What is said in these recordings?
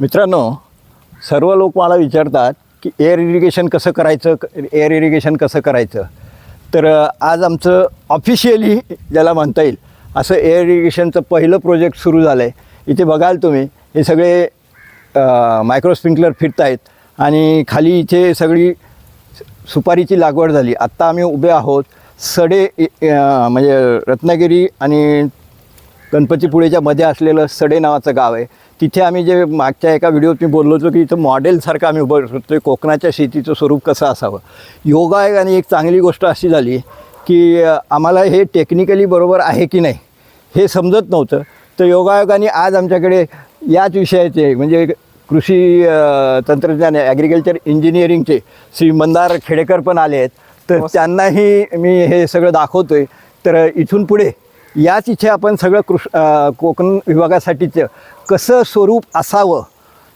मित्रांनो सर्व लोक मला विचारतात की एअर इरिगेशन कसं करायचं एअर इरिगेशन कसं करायचं? तर आज आमचं ऑफिशियली ज्याला म्हणता येईल असं एअर इरिगेशनचं पहिलं प्रोजेक्ट सुरू झालं आहे इथे बघाल तुम्ही हे सगळे मायक्रो स्प्रिंकलर फिरत आहेत आणि खाली इथे सगळी सुपारीची लागवड झाली. आत्ता आम्ही उभे आहोत सडे म्हणजे रत्नागिरी आणि गणपतीपुळेच्या मध्ये असलेलं सडे नावाचं गाव आहे. तिथे आम्ही जे मागच्या एका व्हिडिओत मी बोललो होतो की इथं मॉडेलसारखं आम्ही उभं होतो कोकणाच्या शेतीचं स्वरूप कसं असावं? योगायोगाने एक चांगली गोष्ट अशी झाली की आम्हाला हे टेक्निकली बरोबर आहे की नाही हे समजत नव्हतं. तर योगायोगाने आज आमच्याकडे याच विषयाचे म्हणजे कृषी तंत्रज्ञान ॲग्रिकल्चर इंजिनिअरिंगचे श्री मंदार खेडेकर पण आले आहेत. तर त्यांनाही मी हे सगळं दाखवतो आहे तर इथून पुढे याच इथे आपण सगळं कृष कोकण विभागासाठीचं कसं स्वरूप असावं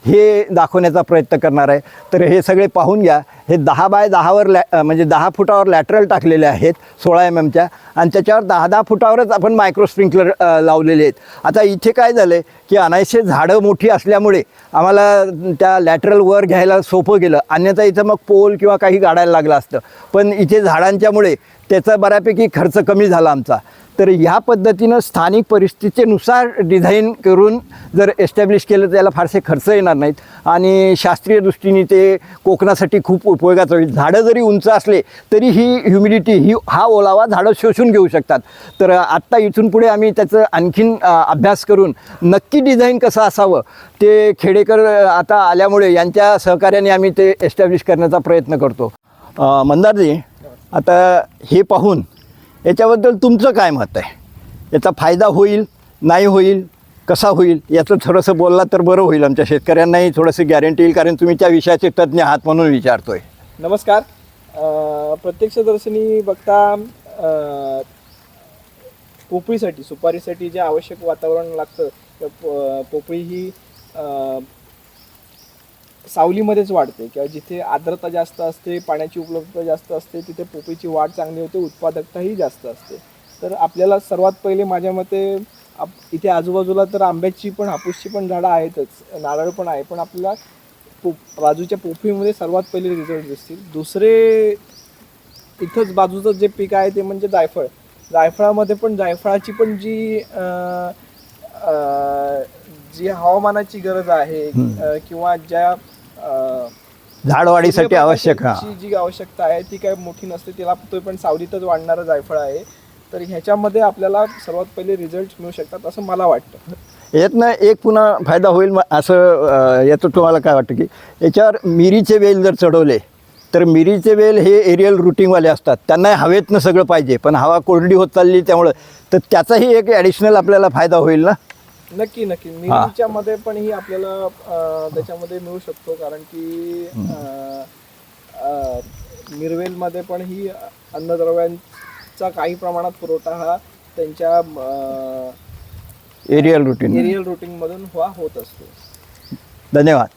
हे दाखवण्याचा प्रयत्न करणार आहे. तर हे सगळे पाहून घ्या. हे दहा बाय दहावर लॅ म्हणजे दहा फुटावर लॅटरल टाकलेले आहेत सोळा एम एमच्या आणि त्याच्यावर दहा दहा फुटावरच आपण मायक्रो स्प्रिंकलर लावलेले आहेत. आता इथे काय झालं आहे की अनायसे झाडं मोठी असल्यामुळे आम्हाला त्या लॅटरल वर घ्यायला सोपं गेलं. अन्यथा इथं मग पोल किंवा काही गाडायला लागलं असतं. पण इथे झाडांच्यामुळे त्याचा बऱ्यापैकी खर्च कमी झाला आमचा. तर ह्या पद्धतीनं स्थानिक परिस्थितीनुसार डिझाईन करून जर एस्टॅब्लिश केलं तर त्याला फारसे खर्च येणार नाहीत. आणि शास्त्रीय दृष्टीने ते कोकणासाठी खूप उपयोगाचं होईल झाडं जरी उंच असले तरी ही ह्युमिडिटी ही हा ओलावा झाडं शोषून घेऊ शकतात. तर आत्ता इथून पुढे आम्ही त्याचं आणखीन अभ्यास करून नक्की डिझाईन कसं असावं ते खेडेकर आता आल्यामुळे यांच्या सहकार्याने आम्ही ते एस्टॅब्लिश करण्याचा प्रयत्न करतो. मंदारजी आता हे पाहून याच्याबद्दल तुमचं काय मत आहे? याचा फायदा होईल नाही होईल कसा होईल याचं थोडंसं बोलला तर बरं होईल आमच्या शेतकऱ्यांनाही थोडंसं गॅरंटी येईल कारण तुम्ही त्या विषयाचे तज्ज्ञ आहात म्हणून विचारतोय. नमस्कार. प्रत्यक्षदर्शनी बघता पोपळीसाठी सुपारीसाठी जे आवश्यक वातावरण लागतं तर पोपळी ही सावलीमध्येच वाढते. किंवा जिथे आर्द्रता जास्त असते पाण्याची उपलब्धता जास्त असते तिथे पोपळीची वाढ चांगली होते उत्पादकताही जास्त असते. तर आपल्याला सर्वात पहिले माझ्या मते आप इथे आजूबाजूला तर आंब्याची पण हापूसची पण झाडं आहेतच नारळ पण आहे पण आपल्याला पो बाजूच्या पोफळीमध्ये सर्वात पहिले रिझल्ट दिसतील. दुसरे इथंच बाजूचं जे पीक आहे ते म्हणजे जायफळ. जायफळामध्ये पण जायफळाची पण जी जी हवामानाची गरज आहे किंवा ज्या झाडवाढीसाठी आवश्यक जी आवश्यकता आहे ती काय मोठी नसते तिला तो पण सावलीतच वाढणारं जायफळ आहे. तर ह्याच्यामध्ये आपल्याला सर्वात पहिले रिझल्ट मिळू शकतात असं मला वाटतं. यातनं एक पुन्हा फायदा होईल असं याचं तुम्हाला काय वाटतं की याच्यावर मिरीचे वेल जर चढवले तर मिरीचे वेल हे एरियल रुटिंगवाले असतात. त्यांना हवेतनं सगळं पाहिजे पण हवा कोरडी होत चालली त्यामुळं तर त्याचाही एक ॲडिशनल आपल्याला फायदा होईल ना? नक्की नक्की. मिरच्या मध्ये पण ही आपल्याला त्याच्यामध्ये मिळू शकतो कारण की मिरवेल मध्ये पण ही अन्नद्रव्यांचा काही प्रमाणात पुरवठा हा त्यांच्या एरियल रुटीन एरियल रुटीन मधून व्हा होत असतो. धन्यवाद.